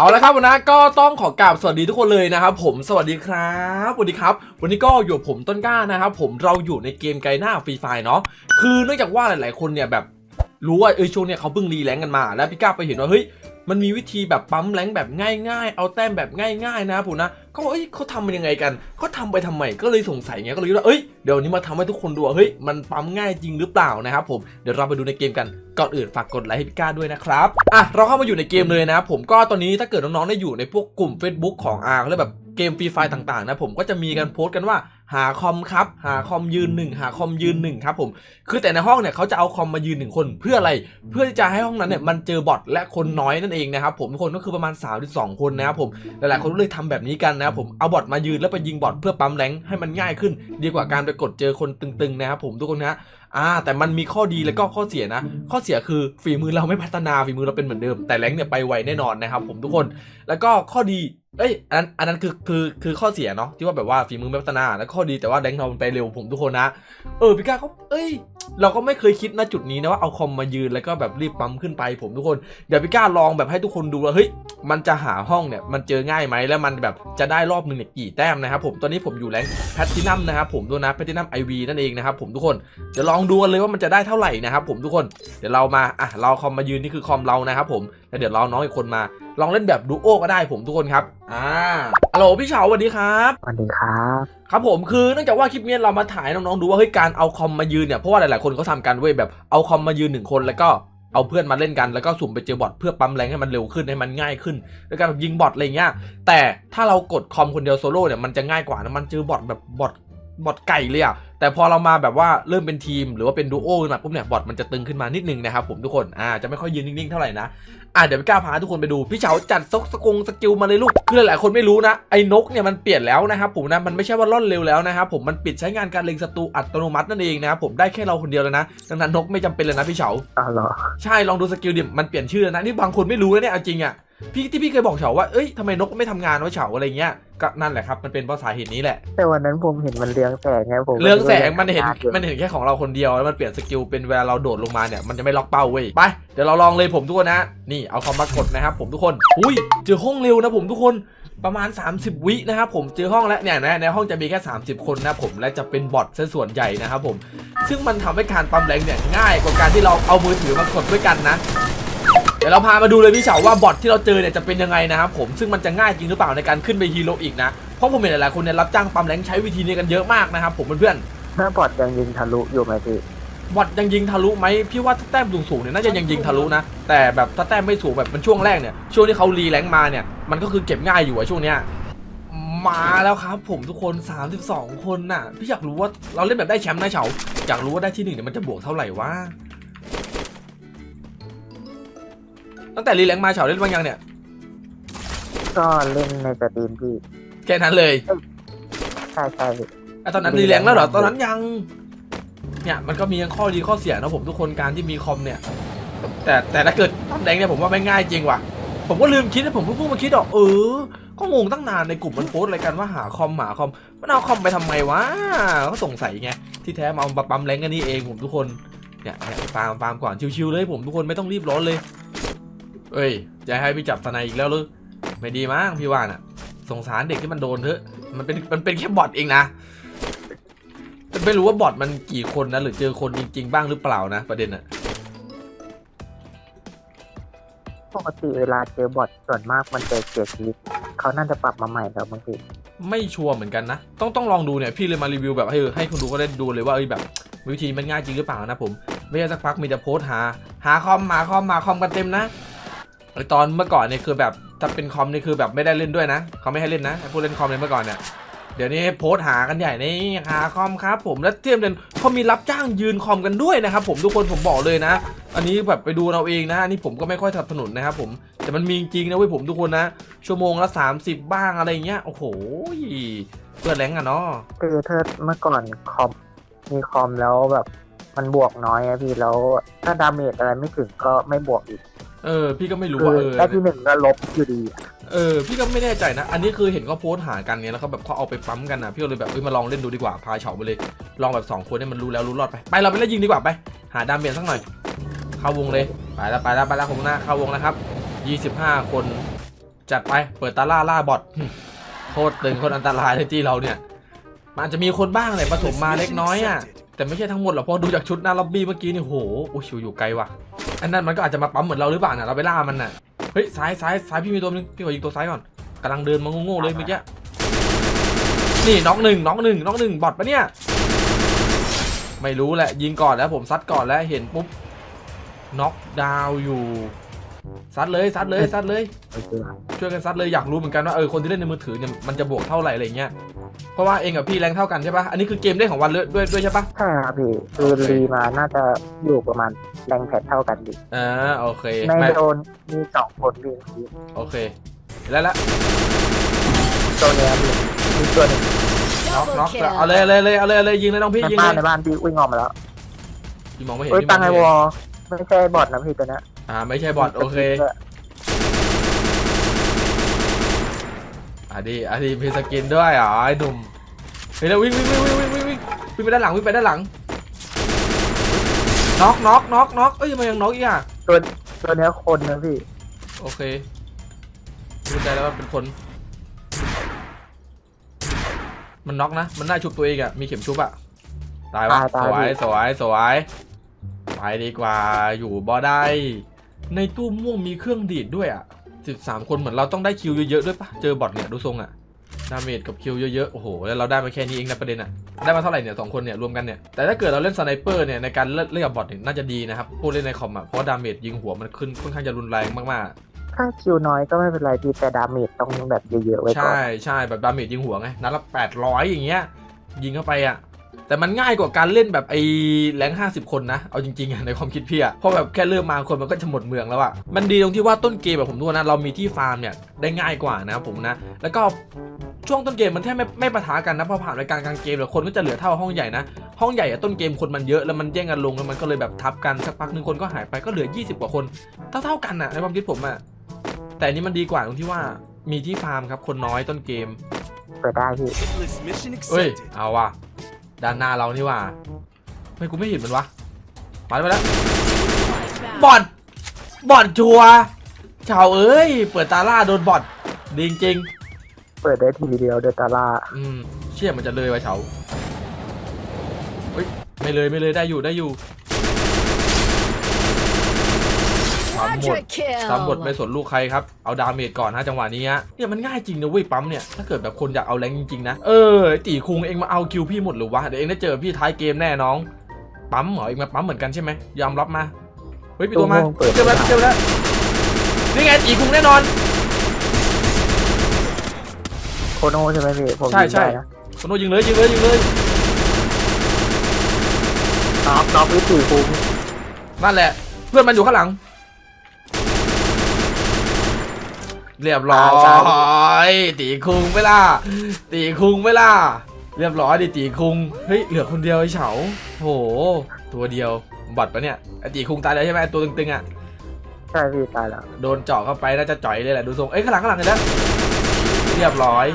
เอาละครับวันนี้ก็ต้องขอกราบสวัสดีทุกคนเลยนะครับผมสวัสดีครับสวัสดีครับ วันนี้ก็อยู่ผมต้นกล้านะครับผมเราอยู่ในเกมไกหน้าฟรีไฟเนาะคือเนื่องจากว่าหลาย ๆ คนเนี่ยแบบรู้ว่าเออช่วงเนี่ยเขาเพิ่งรีแรงกันมา แล้วพี่ก้าไปเห็นว่าเฮ้ยมันมีวิธีแบบปั๊มแรงแบบง่าย ๆ เอาแต้มแบบง่าย ๆ นะครับผมนะ ก็เอ้ยเขาทำมันยังไงกันเขาทำไปทำไมก็เลยสงสัยไงก็เลยคิดว่าเอ้ยเดี๋ยวนี้มาทำให้ทุกคนดูเฮ้ยมันปั๊มง่ายจริงหรือเปล่านะครับผมเดี๋ยวเราไปดูในเกมกันก่อนอื่นฝากกดไลค์ให้พี่ก้าด้วยนะครับอะเราเข้ามาอยู่ในเกมเลยนะครับผมก็ตอนนี้ถ้าเกิดน้องๆได้อยู่ในพวกกลุ่ม Facebook ของอาร์เขาเรียกแบบ เกมฟรีไฟต่างๆนะผมก็จะมีกันโพสต์กันว่าหาคอมครับ หาคอมยืนหนึ่งหาคอมยืนหนึ่งครับผมคือแต่ในห้องเนี่ยเขาจะเอาคอมมายืนหนึ่งคน เพื่ออะไรเพื่อที่จะให้ห้องนั้นเนี่ยมันเจอบอทและคนน้อยนั่นเองนะครับผมคนก็คือประมาณ32คนนะครับผมหลายๆคนก็เลยทำแบบนี้กันนะครับผมเอาบอทมายืนแล้วไปยิงบอทเพื่อปั๊มแรงค์ให้มันง่ายขึ้น ดีกว่าการไปกดเจอคนตึงๆนะครับผมทุกคนนะอ่าแต่มันมีข้อดีแล้วก็ข้อเสียนะ ข้อเสียคือฝีมือเราไม่พัฒนาฝีมือเราเป็นเหมือนเดิม แต่แรงค์เนี่ยไปไวแน่นอนนะครับผมทุกคน แล้วก็ข้อดี เอ้ยอันนั้นอันนั้นคือคือคือข้อเสียเนาะที่ว่าแบบว่าฝีมือไม่พัฒนาแล้วข้อดีแต่ว่าแรงเรามันไปเร็วผมทุกคนนะ เออพี่ก้าเขาเอ้ย เราก็ไม่เคยคิดนะจุดนี้นะว่าเอาคอมมายืนแล้วก็แบบรีบปั๊มขึ้นไปผมทุกคนเดี๋ยวพี่ก้าลองแบบให้ทุกคนดูว่าเฮ้ยมันจะหาห้องเนี่ยมันเจอง่ายไหมแล้วมันแบบจะได้รอบหนึ่งเนี่ยกี่แต้มนะครับผมตอนนี้ผมอยู่แรงแพทตินัมนะครับผมด้วยนะแพทตินัมไอวีนั่นเองนะครับผมทุกคนเดี๋ยวลองดูกันเลยว่ามันจะได้เท่าไหร่นะครับผมทุกคนเดี๋ยวเรามาอะเราคอมมายืนนี่คือคอมเรานะครับผมแล้วเดี๋ยวเราน้องอีกคนมาลองเล่นแบบดูโอก็ได้ผมทุกคนครับ อ่าฮัลโหลพี่เฉาสวัสดีครับ สวัสดีครับ ครับผมคือเนื่องจากว่าคลิปนี้เรามาถ่ายให้น้องๆดูว่าเฮ้ยการเอาคอมมายืนเนี่ยเพราะว่าหลายๆคนเขาทำกันเว้ยแบบเอาคอมมายืนหนึ่งคนแล้วก็เอาเพื่อนมาเล่นกันแล้วก็สุ่มไปเจอบอทเพื่อปั๊มแรงให้มันเร็วขึ้นให้มันง่ายขึ้นด้วยการแบบยิงบอทอะไรเงี้ยแต่ถ้าเรากดคอมคนเดียวโซโล่เนี่ยมันจะง่ายกว่านะมันเจอบอทแบบบอทบอทไก่เลยอะแต่พอเรามาแบบว่าเริ่มเป็นทีมหรือว่าเป็นดูโอขึ้นมาปุ๊บเนี่ยบอทมันจะตึงขึ้นมานิดนึงนะครับผมทุกคนอ่าจะไม่ค่อยยืนนิ่งๆเท่าไหร่นะ อะเดี๋ยวพี่ก้าวพาทุกคนไปดู พี่เฉาจัดซกสกงสกิลมาเลยลูก คือหลายๆคนไม่รู้นะไอ้นกเนี่ยมันเปลี่ยนแล้วนะครับผมนะมันไม่ใช่ว่าล่อนเร็วแล้วนะครับผมมันปิดใช้งานการเล็งศัตรูอัตโนมัตินั่นเองนะครับผมได้แค่เราคนเดียวแล้วนะดังนั้นนกไม่จำเป็นเลยนะพี่เฉาอ๋อเหรอใช่ลองดูสกิลดิมันเปลี่ยนชื่อแล้วนะนี่บางคนไม่รู้นะเนี่ยเอาจริงอะ พี่ที่พี่เคยบอกเฉาว่าเอ้ยทำไมนกไม่ทำงานวะเฉาอะไรเงี้ยก็นั่นแหละครับมันเป็นเพราะสาเหตุนี้แหละ แต่วันนั้นผมเห็นมันเรืองแสงไงผมเรื่องแสงมันเห็นอยู่มันเห็นแค่ของเราคนเดียวแล้วมันเปลี่ยนสกิลเป็นเวลาเราโดดลงมาเนี่ยมันจะไม่ล็อกเป้าเว้ยไปเดี๋ยวเราลองเลยผมทุกคนนะนี่เอาคอมมากดนะครับผมทุกคนอุ้ยเจอห้องเร็วนะผมทุกคนประมาณ 30 วินะครับผมเจอห้องแล้วเนี่ยนะในห้องจะมีแค่ 30 คนนะผมและจะเป็นบอทซะส่วนใหญ่นะครับผม ซึ่งมันทำให้การปั๊มแรงเนี่ยง่ายกว่าการที่เราเอามือถือมากดด้วยกันนะ เดี๋ยวเราพามาดูเลยพี่เฉาว่าบอทที่เราเจอเนี่ยจะเป็นยังไงนะครับผมซึ่งมันจะง่ายจริงหรือเปล่าในการขึ้นไปฮีโร่อีกนะเพราะผมเห็นหลายๆคนเนี่ยรับจ้างปั๊มแรงใช้วิธีนี้กันเยอะมากนะครับผมเพื่อนๆหน้าบอดยังยิงทะลุอยู่ไหมพี่บอทยังยิงทะลุไหมพี่ว่าถ้าแต้มสูงๆเนี่ยน่าจะยังยิงทะลุนะแต่แบบถ้าแต้มไม่สูงแบบมันช่วงแรกเนี่ยช่วงที่เขารีแรงค์มาเนี่ยมันก็คือเก็บง่ายอยู่อะช่วงเนี้ยมาแล้วครับ ผมทุกคน 32 คนน่ะพี่อยากรู้ว่าเราเล่นแบบได้แชมป์นะเฉาอยากรู้ว่าได้ที่หนึ่งเนี่ยมันจะบวกเท่าไหร่วะ ตั้งแต่รีแรงค์มาเฉาเล่นบ้างยังเนี่ย ก็เล่นในสตรีมพี่แค่นั้นเลยใช่ใช่พี่ไอะตอนนั้นรีแรงค์แล้วเหรอ ตอนนั้นยัง เนี่ยมันก็มีทั้งข้อดีข้อเสียนะผมทุกคนการที่มีคอมเนี่ย แต่แต่ถ้าเกิดตั้มแดงเนี่ยผมว่าไม่ง่ายจริงว่ะ ผมก็ลืมคิดนะผมก็เพิ่งมาคิดออกเออ ก็งงตั้งนานในกลุ่มมันโพสต์อะไรกันว่าหาคอมหาคอม มันเอาคอมไปทำไมวะ ก็สงสัยไง ที่แท้มาเอามาปั๊มแรงกันนี่เองผมทุกคน เนี่ยเนี่ยฟาร์มฟาร์มก่อนชิวๆเลยผมทุกคนไม่ต้องรีบร้อนเลย เอ้ยจะให้พี่จับสไนอีกแล้วหรือไม่ดีมั้งพี่ว่าน่ะ สงสารเด็กที่มันโดนเถอะ มันเป็นมันเป็นแค่บอทเองนะไม่รู้ว่าบอทมันกี่คนนะหรือเจอคนจริง ๆ บ้างหรือเปล่านะ ประเด็นอะปกติเวลาเจอบอดส่วนมากมันจะเสียชีวิตเขาน่าจะปรับมาใหม่แล้วบางทีไม่ชัวร์เหมือนกันนะ ต้องต้องลองดูเนี่ยพี่เลยมารีวิวแบบให้ให้คนดูก็ได้ดูเลยว่าเอ้ยแบบ วิธีมันง่ายจริงหรือเปล่านะผม ไม่ใช่สักพักมีแต่โพสต์หา หาคอมหาคอมหาคอมกันเต็มนะไอตอนเมื่อก่อนเนี่ยคือแบบถ้าเป็นคอมนี่คือแบบไม่ได้เล่นด้วยนะเขาไม่ให้เล่นนะไอ้พวกเล่นคอมเลยเมื่อก่อนเนี่ยเดี๋ยวนี้โพสหากันใหญ่นี่หาคอมครับ ผมและเทียมเดนเขามีรับจ้างยืนคอมกันด้วยนะครับผมทุกคนผมบอกเลยนะ อันนี้แบบไปดูเราเองนะอันนี้ผมก็ไม่ค่อยสนับสนุนนะครับผมแต่มันมีจริงนะเว้ยผมทุกคนนะ ชั่วโมงละ 30 บ้างอะไรเงี้ยโอ้โหเพื่อแรงอะเนาะคือถ้าเมื่อก่อนคอมมีคอมแล้วแบบมันบวกน้อยอะพี่แล้วถ้าดาเมจอะไรไม่ถึงก็ไม่บวกอีก เออ พี่ก็ไม่รู้คืว่าอเออได้ที่หนึ่งก็ลบอยู่ดีอะเออ พี่ก็ไม่แน่ใจนะ อันนี้คือเห็นเขาโพสต์หากันเนี่ยแล้วเขาแบบเขาเอาไปปั๊มกันนะพี่ก็เลยแบบเอ้ยมาลองเล่นดูดีกว่า พาเฉาไปเลย ลองแบบสองคนให้มันรู้แล้วรู้รอดไป ไปเราไปเล่นยิงดีกว่าไป หาดามเมจสักหน่อย เข้าวงเลย ไปแล้วไปแล้วไปแล้วผมหน้าเข้าวงแล้วครับ25คนจัดไป เปิดตาล่าล่าบอทหึโคตรตึงโคนอันตรายเลยที่เราเนี่ย มันอาจจะมีคนบ้างแหละผสมมาเล็กน้อยอะ แต่ไม่ใช่ทั้งหมดหรอกเพราะดูจากชุดหน้าล็อบบี้เมื่อกี้นี่โหอุ้ยอยู่อยู่ไกลว่ะอันนั้นมันก็อาจจะมาปั๊มเหมือนเราหรือเปล่าน่ะเราไปล่ามันน่ะเฮ้ยซ้ายซ้ายซ้ายพี่มีตัวนึงพี่ขอยิงตัวซ้ายก่อนกำลังเดินมาโง่ๆเลยเมื่อกี้นี่น้องหนึ่งน้องหนึ่งน้องหนึ่งบอทปะเนี่ยไม่รู้แหละยิงก่อนแล้วผมซัดก่อนแล้วเห็นปุ๊บน็อกดาวน์อยู่ ซัดเลยซัดเลยซัดเลยโอเคครับช่วยกันซัดเลยอยากรู้เหมือนกันว่าเออคนที่เล่นในมือถือเนี่ยมันจะบวกเท่าไหร่อะไรเงี้ยเพราะว่าเองกับพี่แรงเท่ากันใช่ปะอันนี้คือเกมเล่นของวันเลยด้วยด้วยใช่ปะใช่ครับพี่คือรีมาน่าจะอยู่ประมาณแรงแพทเท่ากันดิอ่าโอเคในไม่โดนมีสองคนพี่พี่โอเค แล้วละตัวเนี้ยพี่มีตัวหนึ่งน็อก Double น็อก kill. เอาเลยเอาเลยเอาเลยเอาเลยเอาเลยยิงเลยน้องพี่ในยิงบ้านเลในยบ้านพี่วิ่งออกมาแล้วพี่มองไม่เห็นเฮ้ยพี่มตั้องงไอไม่วเห็อนลไม่ใช่บอทนะพี่ตัวเนี้ย อ่าไม่ใช่บอทโอเคอะดีอะดีมีสกินด้วยเหรอไอ้หนุ่มเฮ้ยแล้ววิ่งวิ่งวิ่งวิ่งวิ่งวิ่งวิ่งวิ่งไปด้านหลังวิ่งไปด้านหลังน็อกน็อกน็อกน็อกเอ้ยมันยังน็อกอีกอะตัวตัวเนี้ยคนนะพี่โอเครู้ใจแล้วว่าเป็นคน มันน็อกนะ มันน่าชุบตัวเองอะมีเข็มชุบอะตายวะตายสตายวยพี่สวยสวยไปดีกว่าอยู่บ่ได้ ในตู้ม่วงมีเครื่องดีดด้วยอะ13 คนเหมือนเราต้องได้คิวเยอะๆด้วยปะเจอบอทเนี่ยดูทรงอะดาเมจกับคิวเยอะๆ โอ้โห แล้วเราได้มาแค่นี้เองนะประเด็นอะได้มาเท่าไหร่เนี่ยสองคนเนี่ยรวมกันเนี่ย แต่ถ้าเกิดเราเล่นสไนเปอร์เนี่ยในการเล่นเล่นกับบอทเนี่ยน่าจะดีนะครับ พวกเล่นในคอมอะเพราะดาเมจยิงหัวมันขึ้นค่อนข้างจะรุนแรงมากๆ ถ้าคิวน้อยก็ไม่เป็นไรพี่แต่ดาเมจต้องแบบเยอะๆไว้ก่อน ใช่ใช่แบบดาเมจยิงหัวไง นัดละแปดร้อยอย่างเงี้ย ยิงเข้าไปอะ แต่มันง่ายกว่าการเล่นแบบไอ้แรงห้าสิบคนนะ เอาจริงๆอะในความคิดพี่อะเพราะแบบแค่เริ่มมาคนมันก็จะหมดเมืองแล้วอะมันดีตรงที่ว่าต้นเกมแบบผมดูนะ เรามีที่ฟาร์มเนี่ยได้ง่ายกว่านะครับผมนะ แล้วก็ช่วงต้นเกมมันแทบไม่ไม่ปะทะกันนะพอผ่านรายการกลางเกมแล้วคนก็จะเหลือเท่าห้องใหญ่นะห้องใหญ่อะต้นเกมคนมันเยอะแล้วมันแย่งกันลงแล้วมันก็เลยแบบทับกันสักพักหนึ่งคนก็หายไปก็เหลือ 20 กว่าคน เท่าเท่าๆกันอะในความคิดผมอะแต่อันนี้มันดีกว่าตรงที่ว่ามีที่ฟาร์มครับคนน้อยต้นเกมเปิดได้พี่ Hitless mission เฮ้ย accepted. เอาว่ะ ด้านหน้าเรานี่ว่ะไม่กูไม่เห็นมันวะมาแล้วมาแล้วบอดบอดชัวร์ชาวเอ้ย เปิดตาล่าโดนบอดดีจริงเปิดได้ทีเดียวเดยวตาล่าๆอืมเชี่ยมันจะเลยไว้เฉาเฮ้ยไม่เลยไม่เลยได้อยู่ได้อยู่ทำ หมด Quadra kill. ทำหมดไม่สนลูกใครครับ เอาดาเมจก่อนฮะจังหวะนี้ฮะเนี่ยมันง่ายจริงนะเว้ยปั๊มเนี่ยถ้าเกิดแบบคนอยากเอาแรงจริงๆนะเออไอ้ตีคุงเองมาเอาคิวพี่หมดหรือวะเดี๋ยวเองได้เจอพี่ท้ายเกมแน่น้อง ปั๊มเหรอเองมาปั๊มเหมือนกันใช่ไหมยอมรับมาเฮ้ยปีตัวมาตู้ม่วงเปิดเจอแล้วเจอแล้วนี่ไงตีคุงแน่นอนโคโนใช่ไหมพี่ผมใช่ยิงใช่ได้นะโนยิงเลยยิงเลยยิงเลยน็อกน็อกวิถีคุ้มนั่นแหละ เพื่อนมันอยู่ข้างหลัง เรียบร้อยตีคุงไปล่ะตีคุงไปล่ะเรียบร้อยดิตีคุงเฮ้ยเหลือคนเดียวไอ้เฉาโห ตัวเดียวบอดปะเนี่ยไอ้ตีคุงตายแล้วใช่ไหมไอ้ตัวตึงๆอะใช่พี่ตายแล้วโดนเจาะเข้าไปน่าจะจ่อยเลยแหละดูทรงเอ้ยข้างหลังข้างหลังเห็นแล้วเรียบร้อย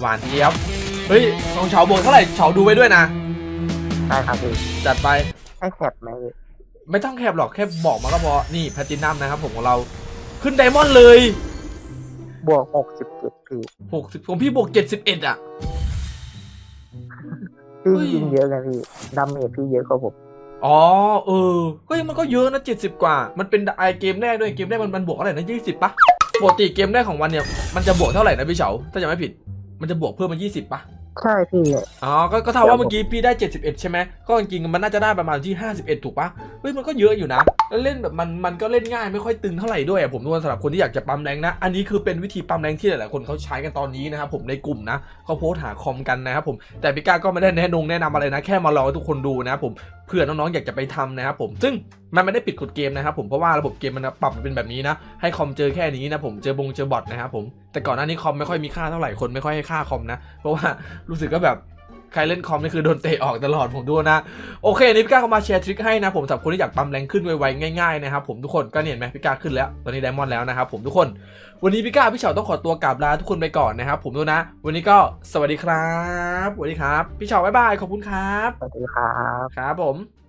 หวานเจี๊ยบเฮ้ยของเฉาบวกเท่าไหร่เฉาดูไว้ด้วยนะใช่ครับพี่จัดไปให้แคปไหมพี่ไม่ต้องแคบหรอกแค่บอกมาก็พอนี่แพลตินัมนะครับผมของเราขึ้นไดมอนด์เลย บวกหกสิบเจ็ดพี่60ผมพี่บวก71อะ พี่เฮ้ย ยิงเยอะไงพี่ดาเมจพี่เยอะกว่าผมอ๋อเออก็ยังมันก็เยอะนะ70กว่า มันเป็นไอเกมแรกด้วยเกมแรกมันมันบวกเท่าไหร่นะ20ปะปกติเกมแรกของวันเนี่ยมันจะบวกเท่าไหร่นะพี่เฉาถ้าจำไม่ผิด มันจะบวกเพิ่มมา20ปะ ใช่พี่ อ๋อ ก็ก็เท่าว่าเมื่อกี้พี่ได้ 71 ใช่ไหม ก็จริงๆมันน่าจะได้ประมาณที่ 51 ถูกปะเฮ้ย มันก็เยอะอยู่นะ แล้วเล่นแบบมัน มันก็เล่นง่ายไม่ค่อยตึงเท่าไหร่ด้วยอะผมว่าสำหรับคนที่อยากจะปั๊มแรงนะ อันนี้คือเป็นวิธีปั๊มแรงที่หลายๆคนเขาใช้กันตอนนี้นะครับผมในกลุ่มนะเขาโพสต์หาคอมกันนะครับผม แต่พี่ก้าก็ไม่ได้แนะนงแนะนำอะไรนะ แค่มาลองให้ทุกคนดูนะครับผมเผื่อน้องๆอยากจะไปทำนะครับผมซึ่งมันไม่ได้ปิดกฎเกมนะครับผมเพราะว่าระบบเกมมันปรับมาเป็นแบบนี้นะให้คอมเจอแค่นี้นะผมเจอบงเจอบอทนะครับผมแต่ก่อนหน้านี้คอมไม่ค่อยมีค่าเท่าไหร่คนไม่ค่อยให้ค่าคอมนะเพราะว่ารู้สึกก็แบบ ใครเล่นคอมนี่คือโดนเตะออกตลอดผมดูนะ โอเคนี่พี่ก้าก็มาแชร์ทริคให้นะผมสำหรับคนที่อยากปั๊มแรงขึ้นไวๆง่ายๆนะครับผมทุกคนก็เนี่ยเห็นไหมพี่ก้าขึ้นแล้วตอนนี้ไดมอนด์แล้วนะครับผมทุกคน วันนี้พี่ก้าพี่เฉาต้องขอตัวกราบลาทุกคนไปก่อนนะครับผมด้วยนะ วันนี้ก็สวัสดีครับสวัสดีครับ พี่เฉาบ๊ายบายขอบคุณครับสวัสดีครับครับผม